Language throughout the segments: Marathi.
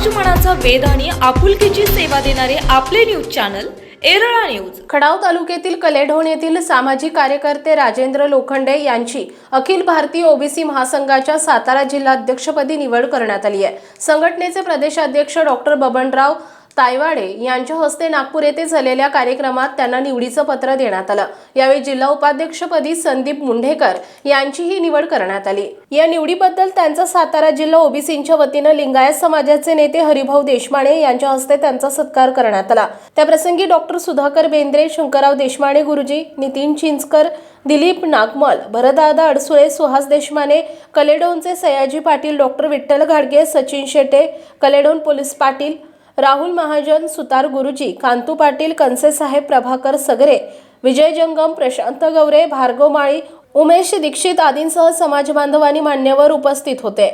समाज मनाचा आणि आपुलकीची सेवा देणारे आपले news channel Erala news. Khatav तालुक्यातील कलेढोण येथील सामाजिक कार्यकर्ते राजेंद्र लोखंडे यांची अखिल भारतीय ओबीसी महासंघाच्या सातारा जिल्हाध्यक्षपदी निवड करण्यात आली आहे. संघटनेचे प्रदेशाध्यक्ष डॉक्टर बबनराव तायवाडे यांच्या हस्ते नागपूर येथे झालेल्या कार्यक्रमात त्यांना निवडीचं पत्र देण्यात आलं. यावेळी जिल्हा उपाध्यक्षपदी संदीप मुंढेकर यांचीही निवड करण्यात आली. या निवडीबद्दल त्यांचा सातारा जिल्हा ओबीसींच्या वतीनं लिंगायत समाजाचे नेते हरिभाऊ देशमाने यांच्या हस्ते त्यांचा सत्कार करण्यात आला. त्याप्रसंगी डॉक्टर सुधाकर बेंद्रे शंकरराव देशमाने गुरुजी नितीन चिंचकर दिलीप नागमल भरदादा अडसुळे सुहास देशमाने कलेडोनचे सयाजी पाटील डॉक्टर विठ्ठल घाडगे सचिन शेटे कलेडोन पोलीस पाटील राहुल महाजन सुतार गुरुजी कांतू पाटील कनसेसाहेब प्रभाकर सगरे विजय जंगम प्रशांत गवरे भार्गव माळी उमेश दीक्षित आदींसह समाजबांधवांनी मान्यवर उपस्थित होते.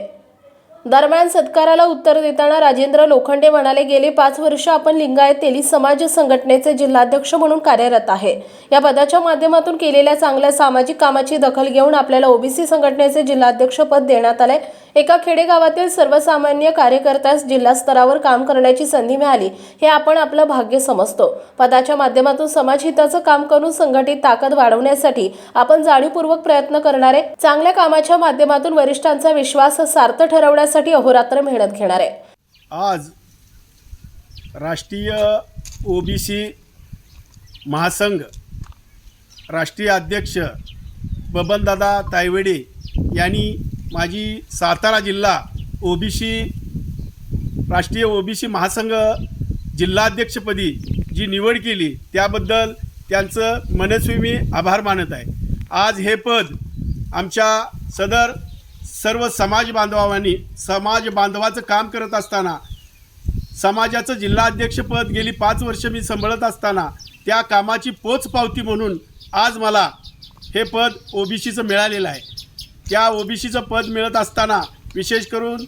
दरम्यान सत्काराला उत्तर देताना राजेंद्र लोखंडे म्हणाले गेले पाच वर्ष आपण लिंगायत तेली समाज संघटनेचे जिल्हाध्यक्ष म्हणून कार्यरत आहे. या पदाच्या माध्यमातून केलेल्या चांगल्या सामाजिक कामाची दखल घेऊन आपल्याला ओबीसी संघटनेचे जिल्हाध्यक्ष पद देण्यात आले एका खेडेगावातील सर्वसामान्य कार्यकर्त्यास जिल्हा स्तरावर काम करण्याची संधी मिळाली. हे आपण आपलं भाग्य समजतो. पदाच्या माध्यमातून समाजहिताचं काम करून संघटित ताकद वाढवण्यासाठी आपण जाणीवपूर्वक प्रयत्न करणारे. चांगल्या कामाच्या माध्यमातून वरिष्ठांचा विश्वास सार्थ ठरवण्यासाठी अहोरात्र मेहनत घेणार आहे. आज राष्ट्रीय ओबीसी महासंघ राष्ट्रीय अध्यक्ष बबनदादा तायवेडे यांनी माझी सातारा जिल्हा ओबीसी राष्ट्रीय ओबीसी महासंघ जिल्हाध्यक्षपदी जी निवड केली त्याबद्दल त्यांचं मनस्वी मी आभार मानत आहे. आज हे पद आमच्या सदर सर्व समाज बांधवांनी समाज बांधवाचं काम करत असताना समाजाचं जिल्हाध्यक्षपद गेली पाच वर्ष मी सांभाळत असताना त्या कामाची पोचपावती म्हणून आज मला हे पद ओबीसीचं मिळालेलं आहे. त्या ओबीसीचं पद मिळत असताना विशेष करून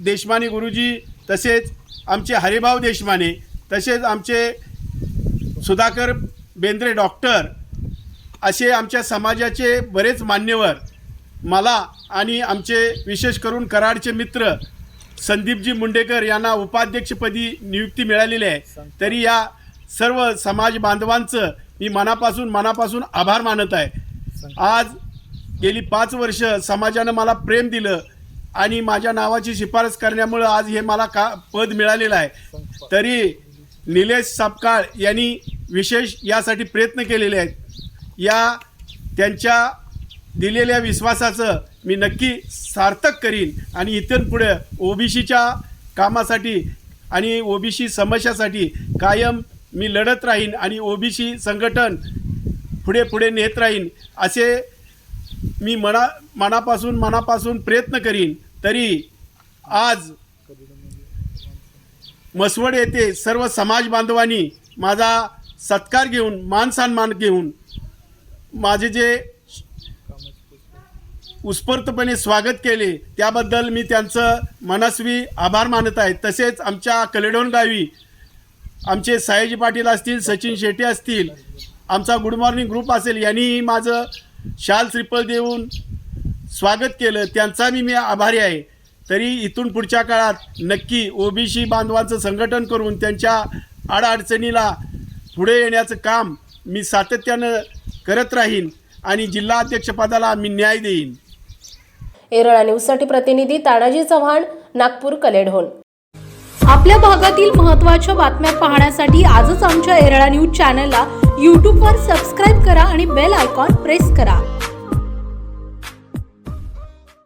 देशमाने गुरुजी तसेच आमचे हरिभाऊ देशमाने तसेच आमचे सुधाकर बेंद्रे डॉक्टर असे आमच्या समाजाचे बरेच मान्यवर मला आणि आमचे विशेष करून कराडचे मित्र संदीपजी मुंडेकर यांना उपाध्यक्षपदी नियुक्ती मिळालेली आहे. तरी या सर्व समाज बांधवांचं मी मनापासून मनापासून आभार मानत आहे. आज गेली पाच वर्ष समाजानं मला प्रेम दिलं आणि माझ्या नावाची शिफारस करण्यामुळं आज हे मला का पद मिळालेलं आहे. तरी निलेश सापकाळ यांनी विशेष यासाठी प्रयत्न केलेले आहेत. या त्यांच्या दिलेल्या विश्वासाचं मी नक्की सार्थक करीन आणि इथून पुढे ओबीसीच्या कामासाठी आणि ओबीसी समस्यासाठी कायम मी लढत राहीन आणि ओबीसी संघटन पुढे पुढे नेत राहीन असे मी मना मनापासून मनापासून प्रयत्न करीन. तरी आज मसवड येथे सर्व समाज बांधवांनी माझा सत्कार घेऊन मान सन्मान घेऊन माझे जे उत्स्फूर्तपणे स्वागत केले. त्याबद्दल मी त्यांचं मनस्वी आभार मानत आहे. तसेच आमच्या कलेडोन गावी आमचे सयाजी पाटील असतील सचिन शेट्टी असतील आमचा गुड मॉर्निंग ग्रुप असेल यांनीही माझं शाल श्रीफळ देऊन स्वागत केलं. त्यांचा मी मी आभारी आहे. तरी इथून पुढच्या काळात नक्की ओबीसी बांधवांचं संघटन करून त्यांच्या अडचणीला पुढे येण्याचं काम मी सातत्यानं करत राहीन आणि जिल्हा अध्यक्षपदाला मी न्याय देईन. एरळा न्यूजसाठी प्रतिनिधी तानाजी चव्हाण नागपूर कलेडहोन आपल्या भागातील महत्त्वाच्या बातम्या पाहण्यासाठी आजच आमच्या एरळा न्यूज चॅनलला यूट्यूबवर सबस्क्राईब करा आणि बेल आयकॉन प्रेस करा.